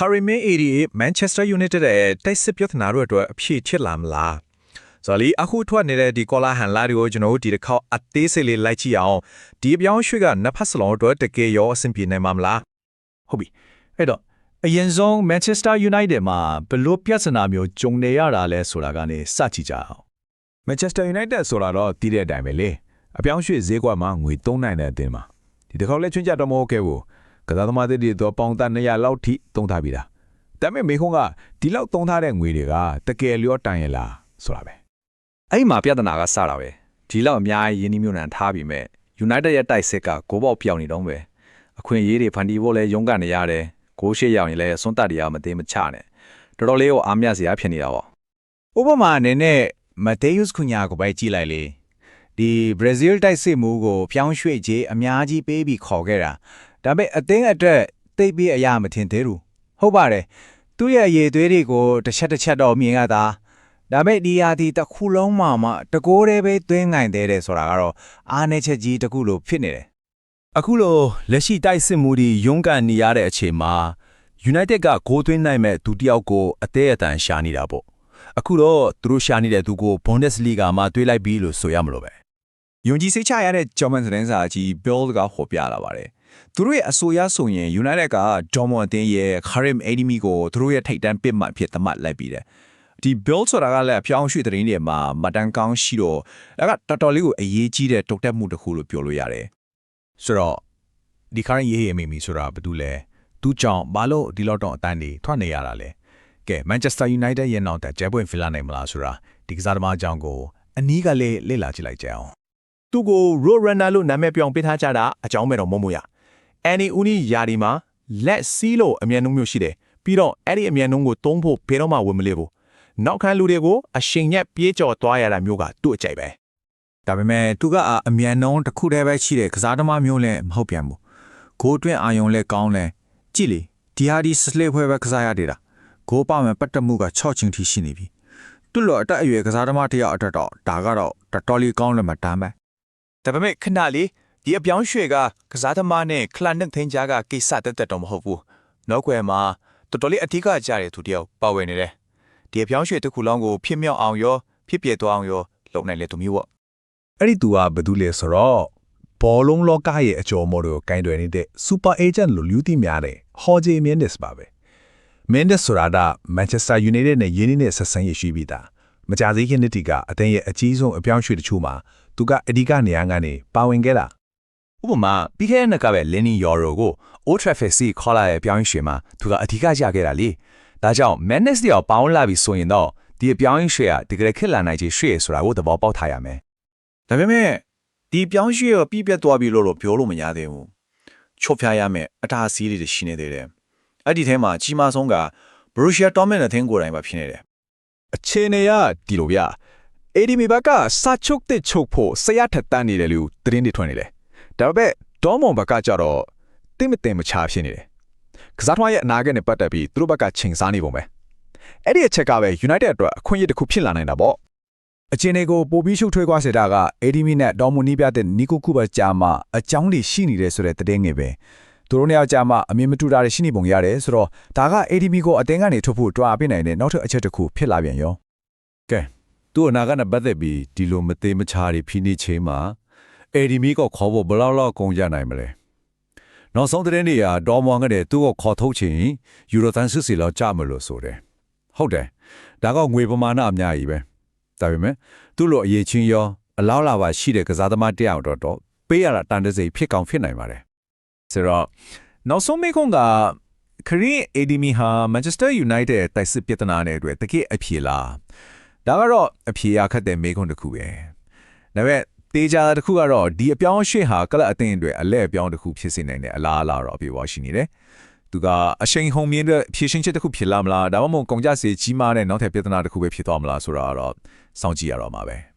Karim ADA Manchester United ရဲ့တိုက်စစ်ပြဿနာတို့အတွက်အဖြေချစ်လာမလားဆိုတော့လေအခုထွက်နေတဲ့ဒီကောလာဟန်လာတွေကိုကျွန်တော်တို့ဒီတစ်ခေါက်အသေးစိတ်လေးလိုက်ကြည့်အောင်ဒီအပြောင်းအရွှေ့ကနဖတ်စလုံးအတွက်တကယ်ရောအဆင်ပြေနိုင်မှာမလားဟုတ်ပြီအဲ့တော့အရင်ဆုံး Manchester United မှာဘယ်လို့ပြဿနာမျိုးကြုံနေရတာလဲဆိုတာကနေစကြည့်ကြအောင် Manchester United ဆိုတာတော့တည်တဲ့အတိုင်းပဲလေအပြောင်းရွှေ့ဈေးကွက်မှာငွေ3နိုင်တဲ့အသင်းမှာဒီတစ်ခေါက်လက်ချွင်းကြတော့မဟုတ်ခဲ့ဘူး ကစားသမားတွေတော့ပေါင်တ200လောက်ထိသုံးထားပြီလားဒါပေမဲ့မေခွန်းကဒီလောက်သုံးထားတဲ့ငွေတွေကတကယ်လျော့တန်ရလားဆိုတာပဲအဲ့ဒီမှာပြဿနာကစတာပဲဒီလောက်အများကြီးရင်းနှီးမြှုပ်နှံထားပြီးမဲ့ United ရဲ့တိုက်စစ်ကဂိုးပေါက်ပြောင်းနေတော့ပဲအခွင့်အရေးတွေဖန်တီးဖို့လဲရုန်းကန်နေရတယ်ဂိုးရှိရောက်ရင်လဲအစွန်းတက်တရားမသိမချနဲ့တော်တော်လေးကိုအားမရစရာဖြစ်နေတာပေါ့ဥပမာအနေနဲ့မတေးယုစ်ခုညာကိုပဲကြည့်လိုက်လေဒီဘရာဇီးတိုက်စစ်မှုကိုဖျောင်းရွှေ့ခြင်းအများကြီးပေးပြီးခေါ်ခဲ့တာ ဒါပေမဲ့အသင်းအတွက်တိတ်ပြီးအရာမထင်သေးဘူးဟုတ်ပါတယ်သူ့ရဲ့အရေးသွေးတွေကိုတစ်ချက်တစ်ချက်တော့မြင်ရတာဒါပေမဲ့ဒီဟာဒီတစ်ခုလုံးမှမှတကိုးတည်းပဲသွင်းနိုင်သေးတယ်ဆိုတာကတော့အားနည်းချက်ကြီးတစ်ခုလိုဖြစ်နေတယ်အခုလိုလက်ရှိတိုက်စစ်မှုတွေရုန်းကန်နေရတဲ့အချိန်မှာ United ကဂိုးသွင်းနိုင်မဲ့သူတစ်ယောက်ကိုအသေးအတန်ရှာနေတာပေါ့အခုတော့သူတို့ရှာနေတဲ့သူကို Bundesliga မှာတွေးလိုက်ပြီလို့ဆိုရမလို့ပဲယုံကြည်စိတ်ချရတဲ့ German သတင်းစာကြီး Bild ကဟောပြလာပါတယ်။ သူတို့ရဲ့အဆိုအရဆိုရင် United က Dortmund အသင်းရဲ့ Karim Adeyemi ကိုသူတို့ရဲ့ထိပ်တန်းပစ်မှတ်ဖြစ်သတ်မှတ်လိုက်ပြီးတယ်။ဒီ Bild ဆိုတာကလည်းအပြောင်းအရွှေ့သတင်းတွေမှာမတန်ကောင်းရှိတော့ဒါကတော်တော်လေးကိုအရေးကြီးတဲ့တုတ်တက်မှုတစ်ခုလို့ပြောလို့ရတယ်ဆိုတော့ဒီ current ရေးရေးမိမိဆိုတာဘာတူလဲသူကြောင့်ဘာလို့ဒီလောက်တော့အတန်းနေထွက်နေရတာလဲကဲ Manchester United ရဲ့နောက်တဲ့ဂျဲပွင့်ဖီလာနိုင်မလားဆိုတာဒီကစားသမားအကြောင်းကိုအနီးကလေးလေ့လာကြည့်လိုက်ကြအောင်သူ့ကို Road Runner လို့နာမည်ပြောင်းပေးထားကြတာအကြောင်းမဲ့တော့မဟုတ်မရ။ အန်နီဦးနီယာဒီမှာလက်စီးလို့အမြန်နှုံးမျိုးရှိတယ်။ပြီးတော့အဲ့ဒီအမြန်နှုံးကိုသုံးဖို့ဘယ်တော့မှဝင်မလေးဘူး။နောက်ခံလူတွေကိုအရှိန်ညက်ပြေးကြော်သွားရတာမျိုးကသူ့အကြိုက်ပဲဒါပေမဲ့သူကအအမြန်နှုံးတစ်ခုတည်းပဲရှိတဲ့ကစားသမားမျိုးလည်းမဟုတ်ပြန်ဘူးဂိုးတွင်းအာယုံလည်းကောင်းလဲကြည့်လေဒီဟာဒီစလစ်ဖွဲပဲကစားရသေးတာဂိုးပမဲ့ပတ်သက်မှုက6ချင်းထိရှိနေပြီသူ့လိုအတက်အရွယ်ကစားသမားတစ်ယောက်အတွက်တော့ဒါကတော့တော်တော်လေးကောင်းလည်းမတမ်းပဲ။ဒါပေမဲ့ခဏလေး ဒီအပြောင်းရွှေ့ကကစားသမားနဲ့ခလန်နဲ့သင်ကြားကကိစ္စတက်တက်တော့မဟုတ်ဘူး။နောက်ွယ်မှာတော်တော်လေးအထီးကကြတဲ့သူတယောက်ပါဝင်နေတယ်။ဒီအပြောင်းရွှေ့တစ်ခုလုံးကိုဖြစ်မြောက်အောင်ရောဖြစ်ပြသွားအောင်ရောလုပ်နိုင်လေသူမျိုးပေါ့အဲ့ဒီသူကဘာတူလဲဆိုတော့ဘောလုံးလောကရဲ့အကျော်မော်တွေကိုကင်တွယ်နေတဲ့ super agent လို့လူသိများတဲ့ Jorge Mendes ပါပဲ Mendes ဆိုတာက Manchester United နဲ့ယင်းနေတဲ့ဆက်ဆံရေးရှိပြီးသားမကြသေးခင်နှစ်တီကအသင်းရဲ့အကြီးဆုံးအပြောင်းရွှေ့တချို့မှာသူကအဓိကနေရာကနေပါဝင်ခဲ့တာ ဥပမာပြီးခဲ့တဲ့နှစ်ကပဲ Lenny Yoro ကို Old Trafford စီခေါ်လာတဲ့ပြောင်းရွှေ့မှာသူကအဓိကရခဲ့တာလေဒါကြောင့် Madness တယောက်ပေါင်းလာပြီဆိုရင်တော့ဒီအပြောင်းရွှေ့ကတကယ်ခက်လာနိုင်ချေရွှေ့ရဆိုတာကိုသဘောပေါက်ထားရမယ်။ဒါပေမဲ့ဒီပြောင်းရွှေ့ရောပြည့်ပြတ်သွားပြီလို့တော့ပြောလို့မရသေးဘူး။ချော့ဖျားရမယ်အတားအဆီးတွေရှိနေသေးတယ်။အဲ့ဒီထဲမှာကြီးမားဆုံးက Borussia Dortmund နဲ့သင်းကိုယ်တိုင်ပါဖြစ်နေတယ်အခြေအနေကဒီလိုဗျအေဒီမီဘက်ကစာချုပ်တဲ့ချုပ်ဖို့ဆရာထက်တန်းနေတယ်လို့သတင်းတွေထွက်နေတယ် ဒါပေမဲ့ဒေါမွန်ဘက်ကကြတော့တိမတင်မချဖြစ်နေတယ်ကစားသမားရဲ့အနာဂတ်နဲ့ပတ်သက်ပြီးသူတို့ဘက်ကချိန်စားနေပုံပဲအဲ့ဒီအချက်ကပဲ United အတွက်အခွင့်အရေးတစ်ခုဖြစ်လာနိုင်တာပေါ့အခြေအနေကိုပိုပြီးရှုပ်ထွေးသွားစေတာကအေဒီမီနဲ့ဒေါမွန်နီးပြတဲ့နီကိုကူဘာဂျာမအကြောင်းတွေရှိနေတယ်ဆိုတဲ့သတင်းငယ်ပဲသူတို့နှစ်ယောက်ကြာမှအမြင်မတူတာတွေရှိနေပုံရတယ်ဆိုတော့ဒါက ADB ကိုအတင်းကနေထုတ်ဖို့တွားပြနိုင်တဲ့နောက်ထပ်အချက်တစ်ခုဖြစ်လာပြန်ရောသူ့အနာကနဲ့ပတ်သက်ပြီးဒီလိုမသေးမချာတွေဖိနေချိန်မှာ အေဒီမီကခေါ်ဖို့ဘယ်လောက်လောက်ကုန်ကြနိုင်မလဲနောက်ဆုံးသတင်းတွေကဒေါ်မွန်ကတည်းကသူ့ကိုခေါ်ထုတ်ချင်ယူရိုသန်စစ်စီလောက်ကြမလို့ဆိုတယ်ဟုတ်တယ်ဒါကငွေပမာဏအများကြီးပဲဒါပေမဲ့သူ့လိုအရေးချင်းရောအလောက်လာပါရှိတဲ့ကစားသမားတယောက်တော့တော့ပေးရတာတန်တစိဖြစ်ကောင်းဖြစ်နိုင်ပါတယ်ဆိုတော့နောက်ဆုံးမေခွန်းကခရီး Ademi ဟာ Manchester United ရဲ့တိုက်စစ်ပြဿနာနဲ့အတွက်တကယ်အဖြေလားဒါကတော့အဖြေရခတ်တဲ့မေခွန်းတစ်ခုပဲဒါပေမဲ့ တေးကြတာတစ်ခုကတော့ဒီအပြောင်းအရွှေ့ဟာကလပ်အသင်းအတွက်အလဲအပြောင်းတစ်ခုဖြစ်စေနိုင်တဲ့အလားအလာတော့အပြေပါရှိနေတယ်သူကအရှိန်ဟုန်မြင့်တဲ့ဖြည့်ရှင်းချက်တစ်ခုဖြစ်လာမလားဒါမှမဟုတ်ကုန်ကြစေကြီးမားတဲ့နောက်ထပ်ပြဿနာတစ်ခုပဲဖြစ်သွားမလားဆိုတာကတော့စောင့်ကြည့်ရတော့မှာပဲ